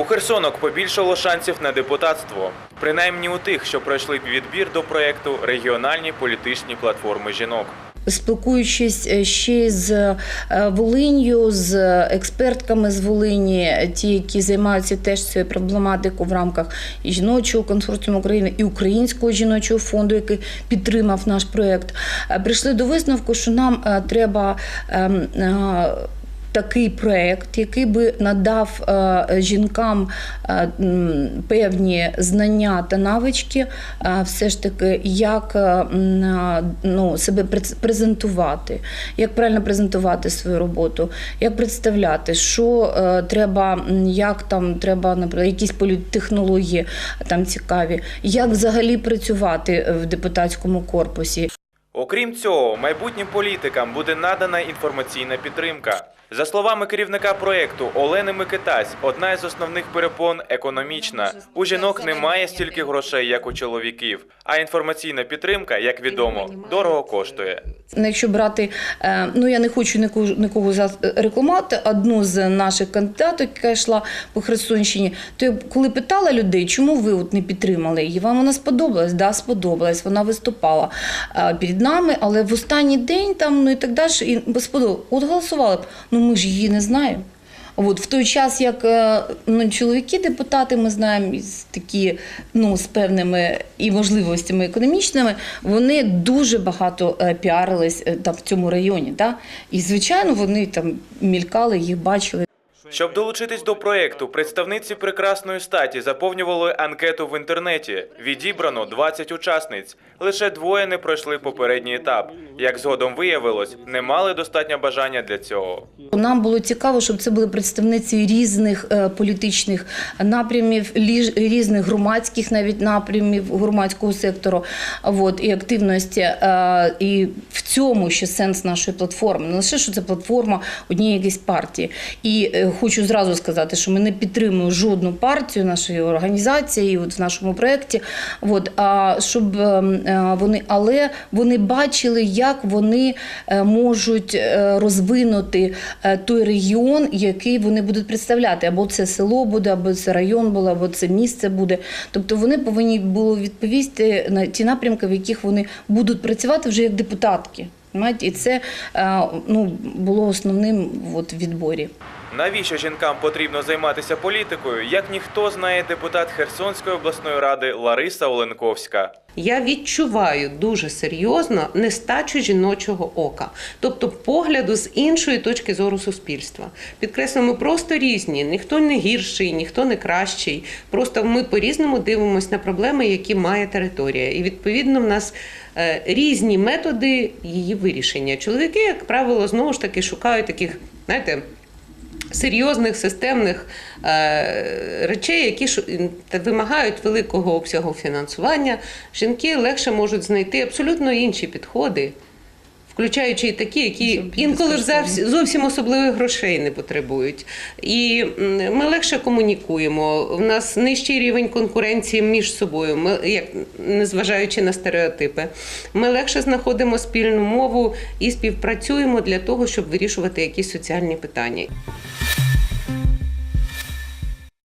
У Херсонок побільшало шансів на депутатство, принаймні у тих, що пройшли відбір до проекту регіональні політичні платформи жінок. Спілкуючись е, ще з е, Волинью, з експертками з Волині, ті, які займаються теж цією проблематикою в рамках і жіночого консорціуму України, і українського жіночого фонду, який підтримав наш проєкт, е, прийшли до висновку, що нам треба. Такий проект, який би надав е, жінкам е, певні знання та навички, е, все ж таки, як ну, себе през- презентувати, як правильно презентувати свою роботу, як представляти, що треба, як там треба, наприклад, якісь політтехнології там цікаві, як взагалі працювати в депутатському корпусі. Окрім цього, майбутнім політикам буде надана інформаційна підтримка. За словами керівника проєкту Олени Микитась, одна із основних перепон економічна. У жінок немає стільки грошей, як у чоловіків. А інформаційна підтримка, як відомо, дорого коштує. Ну, Якщо брати, е, ну я не хочу нікого, за- рекламувати, одну з наших кандидаток, яка йшла по Херсонщині, то я коли питала людей, чому ви от не підтримали її, вам вона сподобалась? Да, сподобалась. Вона виступала е, нами, але в останній день там ну і так далі, і сподобалось. От голосували б. Ну ми ж її не знаємо. От в той час, як е, ну, чоловіки депутати, ми знаємо, такі ну з певними і можливостями економічними, вони дуже багато е, піарились е, там в цьому районі. Да? І звичайно, вони там мількали, їх бачили. Щоб долучитись до проєкту, представниці прекрасної статі заповнювали анкету в інтернеті. Відібрано 20 учасниць. Лише двоє не пройшли попередній етап. Як згодом виявилось, не мали достатньо бажання для цього. Нам було цікаво, щоб це були представниці різних е, політичних напрямів, різних громадських навіть напрямів громадського сектору. От, і активності. Е, І в цьому ще сенс нашої платформи. Не лише що це платформа однієї якоїсь партії. І е, хочу зразу сказати, що ми не підтримуємо жодну партію нашої організації, от в нашому проєкті. От, а щоб е, е, вони, але вони бачили, як вони е, можуть е, розвинути той регіон, який вони будуть представляти. Або це село буде, або це район буде, або це місце буде. Тобто вони повинні були відповісти на ті напрямки, в яких вони будуть працювати вже як депутатки. І це ну, було основним в відборі. Навіщо жінкам потрібно займатися політикою, як ніхто знає депутат Херсонської обласної ради Лариса Оленковська. Я відчуваю дуже серйозно нестачу жіночого ока, тобто погляду з іншої точки зору суспільства. Підкреслюю, ми просто різні, ніхто не гірший, ніхто не кращий. Просто ми по-різному дивимося на проблеми, які має територія. І відповідно в нас е, різні методи її вирішення. Чоловіки, як правило, знову ж таки шукають таких, знаєте. Серйозних системних е, речей, які вимагають великого обсягу фінансування, жінки легше можуть знайти абсолютно інші підходи, включаючи і такі, які інколи зовсім особливих грошей не потребують. І ми легше комунікуємо. У нас нижчий рівень конкуренції між собою, ми, як, незважаючи на стереотипи. Ми легше знаходимо спільну мову і співпрацюємо для того, щоб вирішувати якісь соціальні питання.